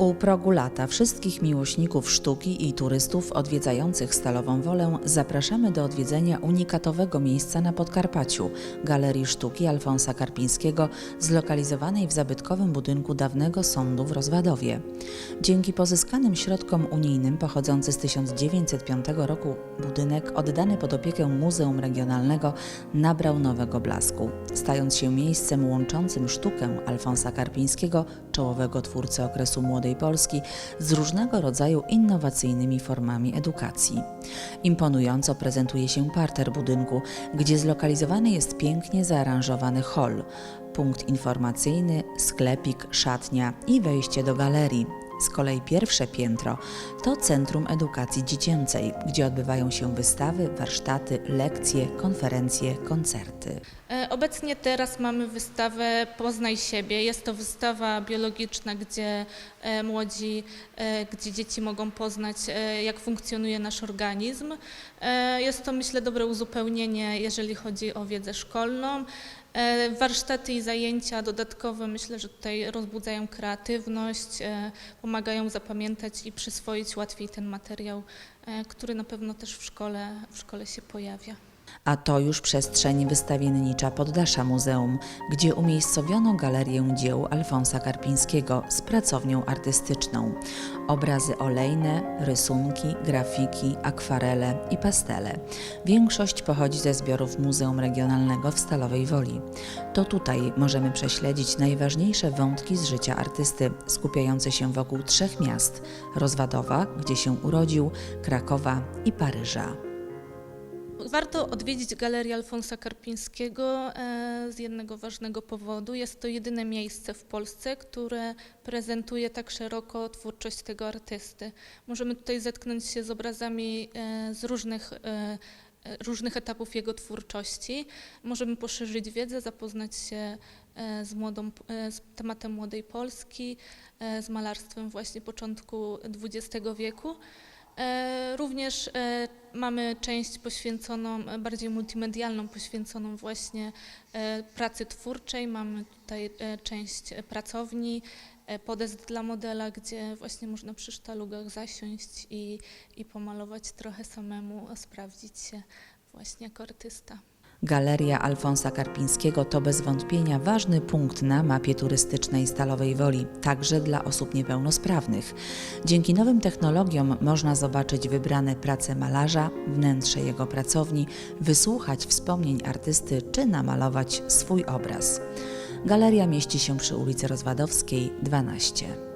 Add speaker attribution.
Speaker 1: U progu lata wszystkich miłośników sztuki i turystów odwiedzających Stalową Wolę zapraszamy do odwiedzenia unikatowego miejsca na Podkarpaciu Galerii Sztuki Alfonsa Karpińskiego zlokalizowanej w zabytkowym budynku dawnego sądu w Rozwadowie. Dzięki pozyskanym środkom unijnym pochodzący z 1905 roku budynek oddany pod opiekę Muzeum Regionalnego nabrał nowego blasku, stając się miejscem łączącym sztukę Alfonsa Karpińskiego, czołowego twórcy okresu Młodej Polski, z różnego rodzaju innowacyjnymi formami edukacji. Imponująco prezentuje się parter budynku, gdzie zlokalizowany jest pięknie zaaranżowany hol, punkt informacyjny, sklepik, szatnia i wejście do galerii. Z kolei pierwsze piętro to Centrum Edukacji Dziecięcej, gdzie odbywają się wystawy, warsztaty, lekcje, konferencje, koncerty.
Speaker 2: E, Obecnie teraz mamy wystawę Poznaj siebie. Jest to wystawa biologiczna, gdzie e, młodzi, e, gdzie dzieci mogą poznać, jak funkcjonuje nasz organizm. Jest to, myślę, dobre uzupełnienie, jeżeli chodzi o wiedzę szkolną. E, Warsztaty i zajęcia dodatkowe myślę, że tutaj rozbudzają kreatywność, e, pomagają zapamiętać i przyswoić łatwiej ten materiał, e, który na pewno też w szkole, w szkole się pojawia.
Speaker 1: A to już przestrzeń wystawiennicza poddasza muzeum, gdzie umiejscowiono galerię dzieł Alfonsa Karpińskiego z pracownią artystyczną. Obrazy olejne, rysunki, grafiki, akwarele i pastele. Większość pochodzi ze zbiorów Muzeum Regionalnego w Stalowej Woli. To tutaj możemy prześledzić najważniejsze wątki z życia artysty, skupiające się wokół trzech miast: Rozwadowa, gdzie się urodził, Krakowa i Paryża.
Speaker 2: Warto odwiedzić Galerię Alfonsa Karpińskiego e, z jednego ważnego powodu. Jest to jedyne miejsce w Polsce, które prezentuje tak szeroko twórczość tego artysty. Możemy tutaj zetknąć się z obrazami e, z różnych, e, różnych etapów jego twórczości. Możemy poszerzyć wiedzę, zapoznać się z, młodą, z tematem młodej Polski, z malarstwem właśnie początku XX wieku. E, Również e, mamy część poświęconą, e, bardziej multimedialną, poświęconą właśnie pracy twórczej. Mamy tutaj część pracowni, podest dla modela, gdzie właśnie można przy sztalugach zasiąść i, i pomalować trochę samemu, sprawdzić się właśnie jako artysta.
Speaker 1: Galeria Alfonsa Karpińskiego to bez wątpienia ważny punkt na mapie turystycznej Stalowej Woli, także dla osób niepełnosprawnych. Dzięki nowym technologiom można zobaczyć wybrane prace malarza, wnętrze jego pracowni, wysłuchać wspomnień artysty czy namalować swój obraz. Galeria mieści się przy ulicy Rozwadowskiej 12.